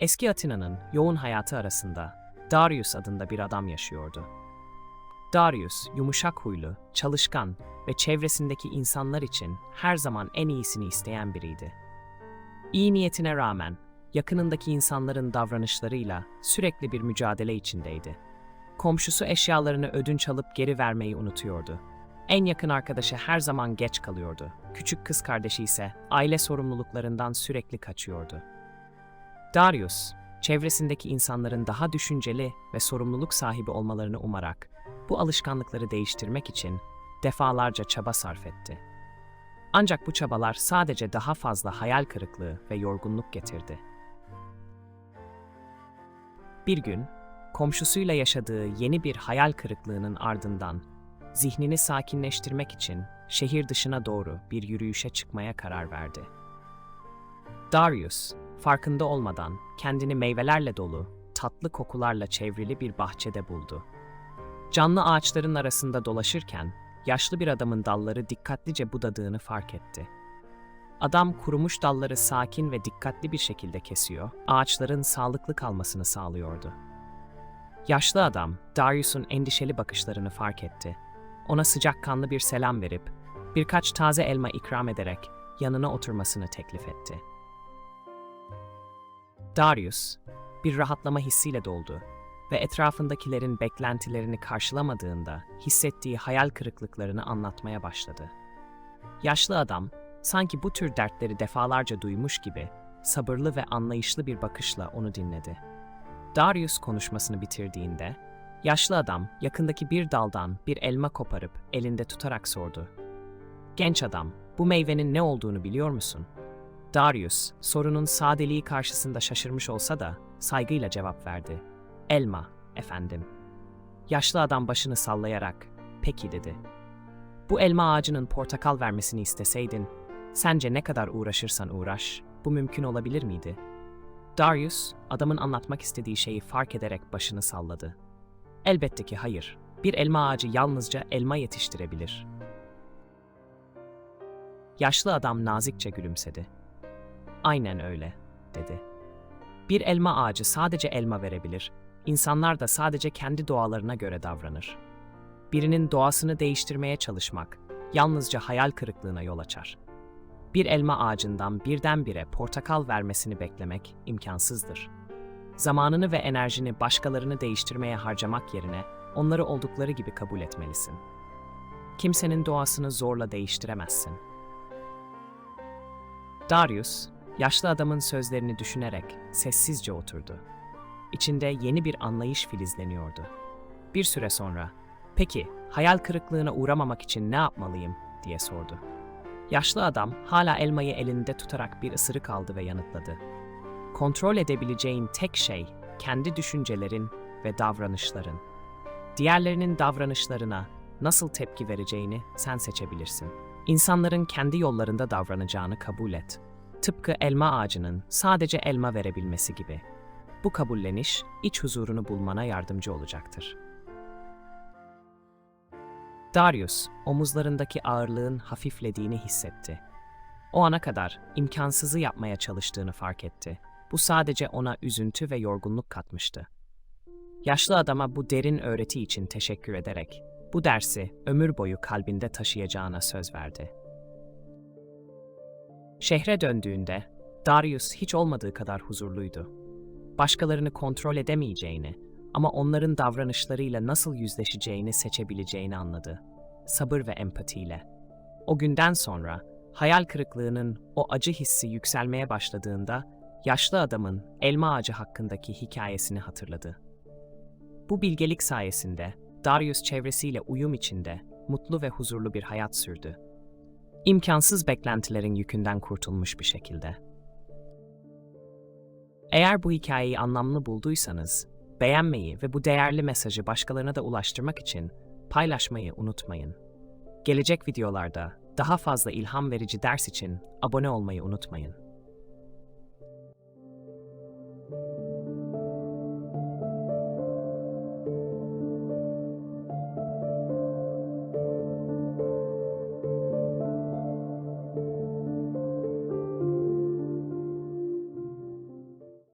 Eski Atina'nın yoğun hayatı arasında Darius adında bir adam yaşıyordu. Darius, yumuşak huylu, çalışkan ve çevresindeki insanlar için her zaman en iyisini isteyen biriydi. İyi niyetine rağmen yakınındaki insanların davranışlarıyla sürekli bir mücadele içindeydi. Komşusu eşyalarını ödünç alıp geri vermeyi unutuyordu. En yakın arkadaşı her zaman geç kalıyordu. Küçük kız kardeşi ise aile sorumluluklarından sürekli kaçıyordu. Darius, çevresindeki insanların daha düşünceli ve sorumluluk sahibi olmalarını umarak bu alışkanlıkları değiştirmek için defalarca çaba sarf etti. Ancak bu çabalar sadece daha fazla hayal kırıklığı ve yorgunluk getirdi. Bir gün, komşusuyla yaşadığı yeni bir hayal kırıklığının ardından zihnini sakinleştirmek için şehir dışına doğru bir yürüyüşe çıkmaya karar verdi. Darius, farkında olmadan kendini meyvelerle dolu, tatlı kokularla çevrili bir bahçede buldu. Canlı ağaçların arasında dolaşırken yaşlı bir adamın dalları dikkatlice budadığını fark etti. Adam kurumuş dalları sakin ve dikkatli bir şekilde kesiyor, ağaçların sağlıklı kalmasını sağlıyordu. Yaşlı adam, Darius'un endişeli bakışlarını fark etti. Ona sıcakkanlı bir selam verip, birkaç taze elma ikram ederek yanına oturmasını teklif etti. Darius, bir rahatlama hissiyle doldu ve etrafındakilerin beklentilerini karşılamadığında hissettiği hayal kırıklıklarını anlatmaya başladı. Yaşlı adam, sanki bu tür dertleri defalarca duymuş gibi, sabırlı ve anlayışlı bir bakışla onu dinledi. Darius konuşmasını bitirdiğinde, yaşlı adam yakındaki bir daldan bir elma koparıp elinde tutarak sordu. Genç adam, bu meyvenin ne olduğunu biliyor musun? Darius, sorunun sadeliği karşısında şaşırmış olsa da saygıyla cevap verdi. Elma, efendim. Yaşlı adam başını sallayarak, peki dedi. Bu elma ağacının portakal vermesini isteseydin, sence ne kadar uğraşırsan uğraş, bu mümkün olabilir miydi? Darius, adamın anlatmak istediği şeyi fark ederek başını salladı. Elbette ki hayır. Bir elma ağacı yalnızca elma yetiştirebilir. Yaşlı adam nazikçe gülümsedi. Aynen öyle, dedi. Bir elma ağacı sadece elma verebilir. İnsanlar da sadece kendi doğalarına göre davranır. Birinin doğasını değiştirmeye çalışmak yalnızca hayal kırıklığına yol açar. Bir elma ağacından birdenbire portakal vermesini beklemek imkansızdır. Zamanını ve enerjini başkalarını değiştirmeye harcamak yerine onları oldukları gibi kabul etmelisin. Kimsenin doğasını zorla değiştiremezsin. Darius, yaşlı adamın sözlerini düşünerek sessizce oturdu. İçinde yeni bir anlayış filizleniyordu. Bir süre sonra, "Peki, hayal kırıklığına uğramamak için ne yapmalıyım?" diye sordu. Yaşlı adam hala elmayı elinde tutarak bir ısırık aldı ve yanıtladı. Kontrol edebileceğin tek şey kendi düşüncelerin ve davranışların. Diğerlerinin davranışlarına nasıl tepki vereceğini sen seçebilirsin. İnsanların kendi yollarında davranacağını kabul et. Tıpkı elma ağacının sadece elma verebilmesi gibi. Bu kabulleniş iç huzurunu bulmana yardımcı olacaktır. Darius, omuzlarındaki ağırlığın hafiflediğini hissetti. O ana kadar imkansızı yapmaya çalıştığını fark etti. Bu sadece ona üzüntü ve yorgunluk katmıştı. Yaşlı adama bu derin öğreti için teşekkür ederek bu dersi ömür boyu kalbinde taşıyacağına söz verdi. Şehre döndüğünde Darius hiç olmadığı kadar huzurluydu. Başkalarını kontrol edemeyeceğini ama onların davranışlarıyla nasıl yüzleşeceğini seçebileceğini anladı. Sabır ve empatiyle. O günden sonra hayal kırıklığının o acı hissi yükselmeye başladığında yaşlı adamın elma ağacı hakkındaki hikayesini hatırladı. Bu bilgelik sayesinde Darius çevresiyle uyum içinde mutlu ve huzurlu bir hayat sürdü. İmkansız beklentilerin yükünden kurtulmuş bir şekilde. Eğer bu hikayeyi anlamlı bulduysanız, beğenmeyi ve bu değerli mesajı başkalarına da ulaştırmak için paylaşmayı unutmayın. Gelecek videolarda daha fazla ilham verici ders için abone olmayı unutmayın.